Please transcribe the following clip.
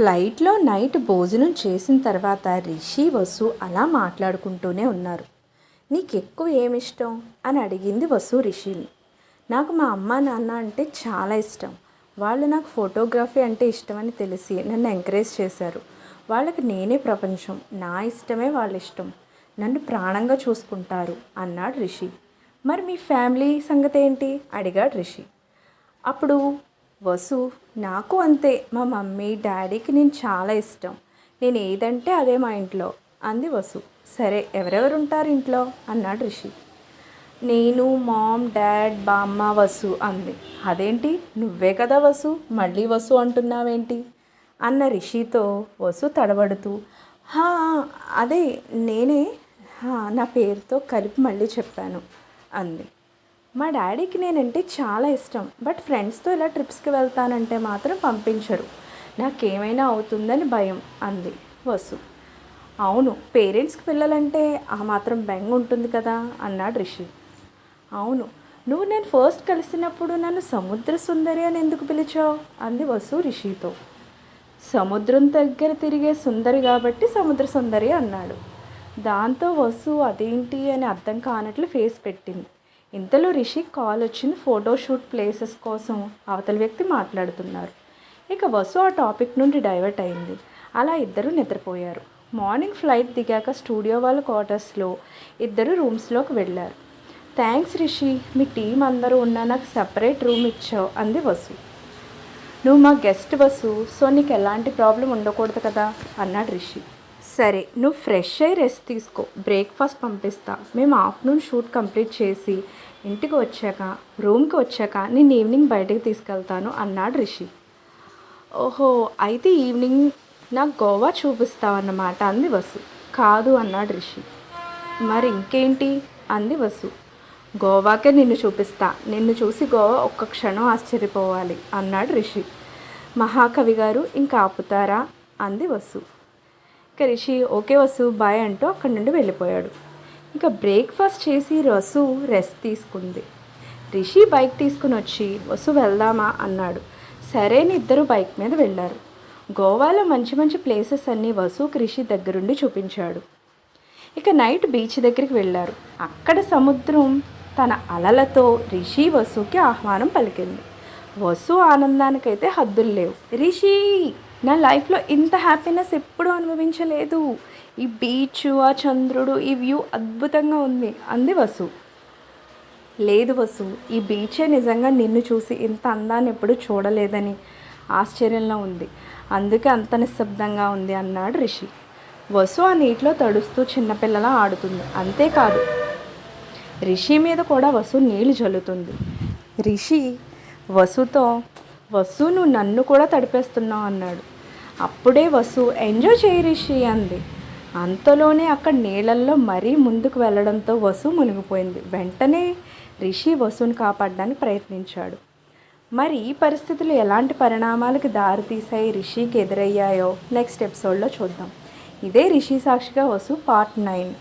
ఫ్లైట్లో నైట్ భోజనం చేసిన తర్వాత రిషి వసు అలా మాట్లాడుకుంటూనే ఉన్నారు. నీకు ఎక్కువ ఏమిష్టం? అని అడిగింది వసు రిషిని నాకు మా అమ్మ నాన్న అంటే చాలా ఇష్టం. వాళ్ళు నాకు ఫోటోగ్రఫీ అంటే ఇష్టమని తెలిసి నన్ను ఎంకరేజ్ చేశారు. వాళ్ళకి నేనే ప్రపంచం. నా ఇష్టమే వాళ్ళ ఇష్టం. నన్ను ప్రాణంగా చూసుకుంటారు అన్నాడు రిషి. మరి మీ ఫ్యామిలీ సంగతి ఏంటి అడిగాడు రిషి. అప్పుడు వసు నాకు అంతే. మా మమ్మీ డాడీకి నేను చాలా ఇష్టం. నేను ఏదంటే అదే మా ఇంట్లో అంది వసు. సరే ఎవరెవరు ఉంటారు ఇంట్లో? అన్నాడు రిషి. నేను మామ్ డాడ్ బామ్మ వసు అంది. అదేంటి? నువ్వే కదా వసు మళ్ళీ వసు అంటున్నావేంటి? అన్న రిషితో వసు తడబడుతూ "హా, అదే నేనే హా, నా పేరుతో కలిపి మళ్ళీ చెప్పాను అంది. మా డాడీకి నేనంటే చాలా ఇష్టం బట్ ఫ్రెండ్స్తో ఇలా ట్రిప్స్కి వెళ్తానంటే మాత్రం పంపించరు. నాకేమైనా అవుతుందని భయం అంది వసు. అవును పేరెంట్స్కి పిల్లలంటే ఆ మాత్రం బెంగ ఉంటుంది కదా అన్నాడు రిషి. అవును నువ్వు నేను ఫస్ట్ కలిసినప్పుడు నన్ను సముద్ర సుందరి అని ఎందుకు పిలిచావు? అంది వసు రిషితో. సముద్రం దగ్గర తిరిగే సుందరి కాబట్టి సముద్ర సుందరి అన్నాడు. దాంతో వసు అదేంటి అని అర్థం కానట్లు ఫేస్ పెట్టింది. ఇంతలో రిషి కాల్ వచ్చింది ఫోటోషూట్ ప్లేసెస్ కోసం అవతల వ్యక్తి మాట్లాడుతున్నారు. ఇక వసు ఆ టాపిక్ నుండి డైవర్ట్ అయింది. అలా ఇద్దరు నిద్రపోయారు. మార్నింగ్ ఫ్లైట్ దిగాక స్టూడియో వాళ్ళ క్వార్టర్స్లో ఇద్దరు రూమ్స్లోకి వెళ్ళారు. థ్యాంక్స్ రిషి మీ టీం అందరూ ఉన్న నాకు సపరేట్ రూమ్ ఇచ్చావు అంది వసు. నువ్వు మా గెస్ట్ బస్సు సో నీకు ఎలాంటి ప్రాబ్లం ఉండకూడదు కదా అన్నాడు రిషి. సరే నువ్వు ఫ్రెష్ అయ్యి రెస్ట్ తీసుకో. బ్రేక్ఫాస్ట్ పంపిస్తా. మేము ఆఫ్టర్నూన్ షూట్ కంప్లీట్ చేసి ఇంటికి వచ్చాక రూమ్కి వచ్చాక నేను ఈవినింగ్ బయటకు తీసుకెళ్తాను అన్నాడు రిషి. ఓహో అయితే ఈవినింగ్ నాకు గోవా చూపిస్తావన్నమాట అంది వసు. కాదు అన్నాడు రిషి. మరి ఇంకేంటి? అంది వసు. గోవాకే నిన్ను చూపిస్తా. నిన్ను చూసి గోవా ఒక్క క్షణం ఆశ్చర్యపోవాలి అన్నాడు రిషి. మహాకవి గారు ఇంకా ఆపుతారా? అంది వసు. ఇక రిషి ఓకే వసు బాయ్ అంటూ అక్కడి నుండి వెళ్ళిపోయాడు. ఇక బ్రేక్ఫాస్ట్ చేసి రసు రెస్ట్ తీసుకుంది. రిషి బైక్ తీసుకుని వచ్చి వసు వెళ్దామా? అన్నాడు. సరేని ఇద్దరు బైక్ మీద వెళ్ళారు. గోవాలో మంచి మంచి ప్లేసెస్ అన్నీ వసుకి రిషి దగ్గరుండి చూపించాడు. ఇక నైట్ బీచ్ దగ్గరికి వెళ్ళారు. అక్కడ సముద్రం తన అలలతో రిషి వసుకి ఆహ్వానం పలికింది. వసు ఆనందానికైతే హద్దులు లేవు. రిషి! నా లైఫ్లో ఇంత హ్యాపీనెస్ ఎప్పుడూ అనుభవించలేదు. ఈ బీచ్ ఆ చంద్రుడు ఈ వ్యూ అద్భుతంగా ఉంది. అంది వసు. లేదు వసు ఈ బీచే నిజంగా నిన్ను చూసి ఇంత అందాన్ని ఎప్పుడు చూడలేదని ఆశ్చర్యంలో ఉంది. అందుకే అంత నిశ్శబ్దంగా ఉంది అన్నాడు రిషి. వసు ఆ నీటిలో తడుస్తూ చిన్నపిల్లలా ఆడుతుంది. అంతేకాదు రిషి మీద కూడా వసు నీళ్ళు జల్లుతుంది. రిషి వసుతో వసు నువ్వు నన్ను కూడా తడిపేస్తున్నావు అన్నాడు. అప్పుడే వసు ఎంజాయ్ చేయరిషి అంది. అంతలోనే అక్కడ నీళ్ళల్లో మరీ ముందుకు వెళ్ళడంతో వసు మునిగిపోయింది. వెంటనే రిషి వసుని కాపాడడానికి ప్రయత్నించాడు. మరి ఈ పరిస్థితులు ఎలాంటి పరిణామాలకు దారితీసాయి రిషికి ఎదురయ్యాయో? నెక్స్ట్ ఎపిసోడ్లో చూద్దాం. ఇదే రిషి సాక్షిగా వసు పార్ట్ నైన్.